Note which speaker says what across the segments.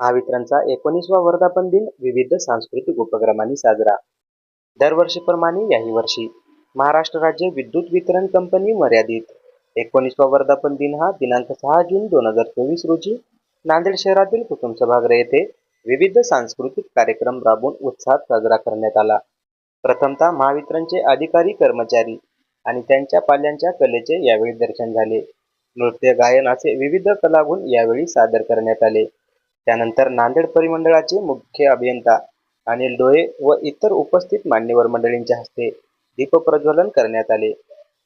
Speaker 1: महावितरणचा एकोणीसवा वर्धापन दिन विविध सांस्कृतिक उपक्रमांनी साजरा. दरवर्षीप्रमाणे याही वर्षी महाराष्ट्र राज्य विद्युत वितरण कंपनी मर्यादित. एकोणीसवा वर्धापन दिन हा दिनांक सहा जून दोन हजार चोवीस रोजी नांदेड शहरातील कुटुंब सभागृह येथे विविध सांस्कृतिक कार्यक्रम राबवून उत्साहात साजरा करण्यात आला. प्रथमतः महावितरणचे अधिकारी कर्मचारी आणि त्यांच्या पाल्यांच्या कलेचे यावेळी दर्शन झाले. नृत्य गायन असे विविध कलागुण यावेळी सादर करण्यात आले. त्यानंतर नांदेड परिमंडळाचे मुख्य अभियंता अनिल डोळे व इतर उपस्थित मान्यवर मंडळींच्या हस्ते दीपप्रज्वलन करण्यात आले.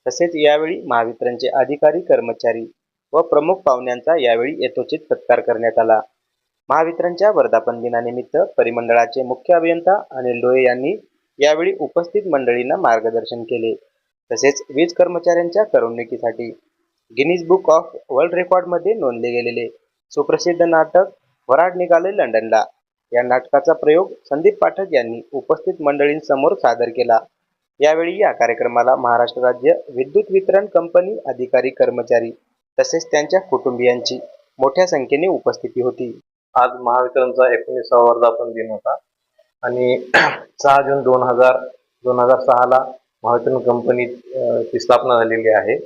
Speaker 1: तसेच यावेळी महावितरणचे अधिकारी कर्मचारी व प्रमुख पाहुण्यांचा यावेळी यथोचित सत्कार करण्यात आला. महावितरणच्या वर्धापन दिनानिमित्त परिमंडळाचे मुख्य अभियंता अनिल डोळे यांनी यावेळी उपस्थित मंडळींना मार्गदर्शन केले. तसेच वीज कर्मचाऱ्यांच्या करमणुकीसाठी गिनीज बुक ऑफ वर्ल्ड रेकॉर्डमध्ये नोंदले गेलेले सुप्रसिद्ध नाटक वऱ्हाड निघाले लंडनला. या नाटकाचा प्रयोग संदीप पाठक यांनी उपस्थित मंडळींसमोर सादर केला. यावेळी या कार्यक्रमाला महाराष्ट्र राज्य विद्युत वितरण कंपनी अधिकारी कर्मचारी तसेच त्यांच्या कुटुंबियांची मोठ्या संख्येने उपस्थिती होती.
Speaker 2: आज महावितरणचा एकोणीसावा वर्धापन दिन होता आणि सहा जून दोन हजार दोन हजार सहाला महावितरण कंपनीची स्थापना झालेली आहे.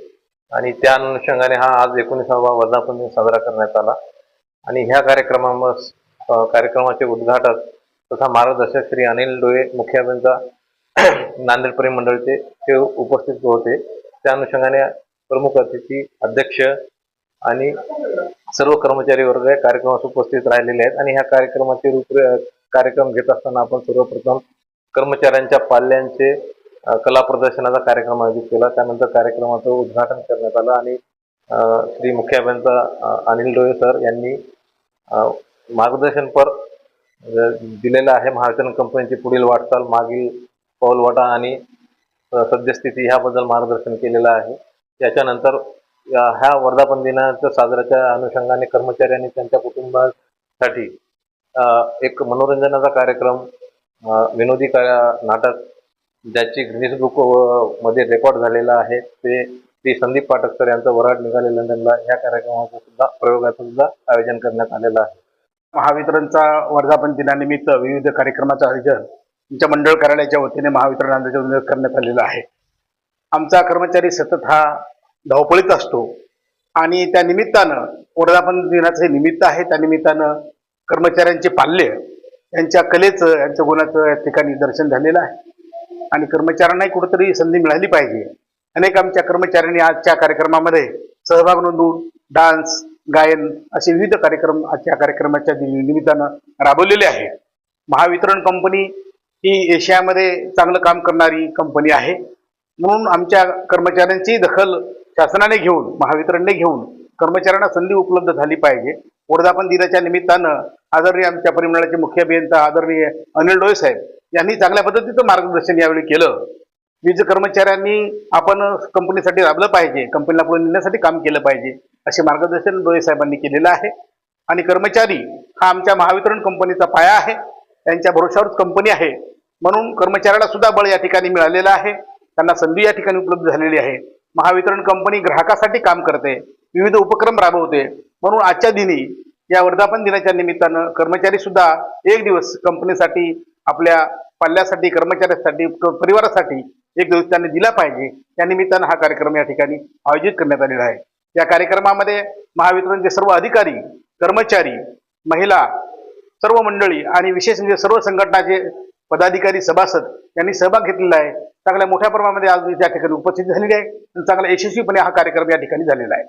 Speaker 2: आणि त्या अनुषंगाने हा आज एकोणीसावा वर्धापन दिन साजरा करण्यात आला. आणि ह्या कार्यक्रमा कार्यक्रमाचे उद्घाटक तथा मार्गदर्शक श्री अनिल डोळे मुख्य अभियंता नांदेड परिमंडळचे ते उपस्थित होते. त्या अनुषंगाने प्रमुख अतिथी अध्यक्ष आणि सर्व कर्मचारी वर्ग या कार्यक्रमास उपस्थित राहिलेले आहेत. आणि ह्या कार्यक्रमाचे रूप कार्यक्रम घेत असताना आपण सर्वप्रथम कर्मचाऱ्यांच्या पाल्यांचे कला प्रदर्शनाचा कार्यक्रम आयोजित केला. त्यानंतर कार्यक्रमाचं उद्घाटन करण्यात आलं आणि श्री मुख्य अनिल डोळे सर यांनी मार्गदर्शनपर दिलेलं आहे. महावितरण कंपनीची पुढील वाटचाल मागील पाऊलवाटा आणि सद्यस्थिती ह्याबद्दल मार्गदर्शन केलेलं आहे. त्याच्यानंतर ह्या वर्धापन दिनाच्या साजऱ्याच्या अनुषंगाने कर्मचारी आणि त्यांच्या कुटुंबासाठी एक मनोरंजनाचा कार्यक्रम विनोदी का- नाटक ज्याची ग्रीनिस बुकमध्ये रेकॉर्ड झालेला आहे ते श्री संदीप पाठक सर यांचं वराड निघाले लंडनला या कार्यक्रमाचं सुद्धा प्रयोगाचं सुद्धा आयोजन करण्यात आलेलं आहे.
Speaker 3: महावितरणचा वर्धापन दिनानिमित्त विविध कार्यक्रमाचं आयोजन आमच्या मंडळ कार्यालयाच्या वतीने महावितरण नांदेडच्या वतीने करण्यात आलेलं आहे. आमचा कर्मचारी सतत हा धावपळीत असतो आणि त्या निमित्तानं वर्धापन दिनाचं हे निमित्त आहे. त्या निमित्तानं कर्मचाऱ्यांचे पाल्य यांच्या कलेचं यांच्या गुणाचं या ठिकाणी दर्शन झालेलं आहे. आणि कर्मचाऱ्यांनाही कुठंतरी संधी मिळाली पाहिजे. अनेक आमच्या कर्मचाऱ्यांनी आजच्या कार्यक्रमामध्ये सहभाग नोंदवून डान्स गायन असे विविध कार्यक्रम आजच्या कार्यक्रमाच्या निमित्तानं राबवलेले आहे. महावितरण कंपनी ही एशियामध्ये चांगलं काम करणारी कंपनी आहे. म्हणून आमच्या कर्मचाऱ्यांची दखल शासनाने घेऊन महावितरणने घेऊन कर्मचाऱ्यांना संधी उपलब्ध झाली पाहिजे. वर्धापन दिनाच्या निमित्तानं आदरणीय आमच्या परिमंडळाचे मुख्य अभियंता आदरणीय अनिल डोळे साहेब यांनी चांगल्या पद्धतीचं मार्गदर्शन यावेळी केलं. वीज कर्मचाऱ्यांनी आपण कंपनीसाठी राबलं पाहिजे कंपनीला पुढे नेण्यासाठी काम केलं पाहिजे असे मार्गदर्शन डोळे साहेबांनी केलेलं आहे. आणि कर्मचारी हा आमच्या महावितरण कंपनीचा पाया आहे त्यांच्या भरोशावरच कंपनी आहे. म्हणून कर्मचाऱ्याला सुद्धा बळ या ठिकाणी मिळालेलं आहे त्यांना संधी या ठिकाणी उपलब्ध झालेली आहे. महावितरण कंपनी ग्राहकासाठी काम करते विविध उपक्रम राबवते. म्हणून आजच्या दिनी या वर्धापन दिनाच्या निमित्तानं कर्मचारी सुद्धा एक दिवस कंपनीसाठी आपल्या पाल्यासाठी कर्मचाऱ्यासाठी परिवारासाठी एक दिवस त्यांनी दिला पाहिजे. त्यानिमित्तानं हा कार्यक्रम या ठिकाणी आयोजित करण्यात आलेला आहे. या कार्यक्रमामध्ये महावितरणचे सर्व अधिकारी कर्मचारी महिला सर्व मंडळी आणि विशेष म्हणजे सर्व संघटनाचे पदाधिकारी सभासद यांनी सहभाग घेतलेला आहे. चांगल्या मोठ्या प्रमाणामध्ये आज त्या ठिकाणी उपस्थित झालेले आहे. आणि चांगला यशस्वीपणे हा कार्यक्रम या ठिकाणी झालेला आहे.